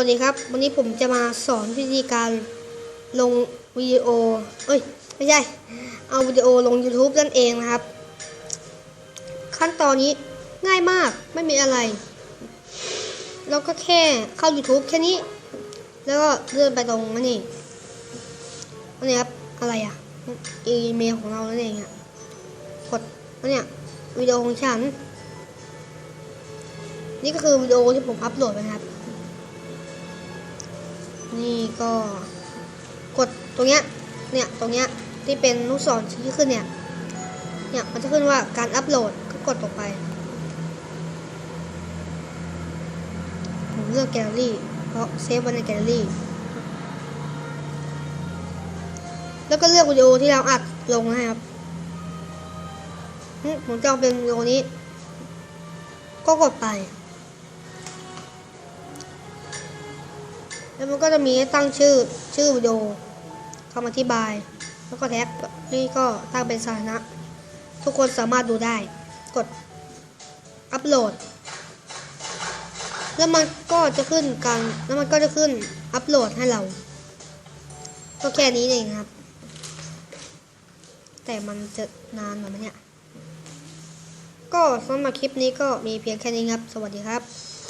วัสดีครับ วันนี้ผมจะมาสอนวิธีการลงวิดีโอ เอ้ย ไม่ใช่ เอาวิดีโอลง YouTube นั่นเองนะครับ ขั้นตอนนี้ง่ายมากไม่มีอะไร เราก็แค่เข้า YouTube แค่นี้ แล้วก็เลื่อนไปตรงนี้อันนี้ครับ อะไรอะอีเมลของเรานั่นเองอะกดอันเนี้ยวิดีโอของฉัน นี่ก็คือวิดีโอที่ผมอัพโหลดไปนะครับ นี่ก็กดตรงเนี้ย เนี่ยตรงเนี้ยที่เป็นลูกศรชี้ขึ้นเนี่ย เนี่ยมันจะขึ้นว่าการอัพโหลดก็กดต่อไป ผมเลือกแกลเลอรี่เพราะเซฟไว้ในแกลเลอรี่ แล้วก็เลือกวิดีโอที่เราอัดลงนะครับผมจะเอาเป็นวิดีโอนี้ ก็กดไป แล้วมันก็จะมีตั้งชื่อชื่อวิดีโอคำอธิบาย แล้วก็แท็กนี่ก็ตั้งเป็นสาธารณะทุกคนสามารถดูได้ กดอัปโหลด แล้วมันก็จะขึ้นการแล้วมันก็จะขึ้นอัปโหลดให้เรา ก็แค่นี้เองครับ แต่มันจะนานหน่อยไหมเนี่ย ก็สำหรับคลิปนี้ก็มีเพียงแค่นี้ครับ สวัสดีครับ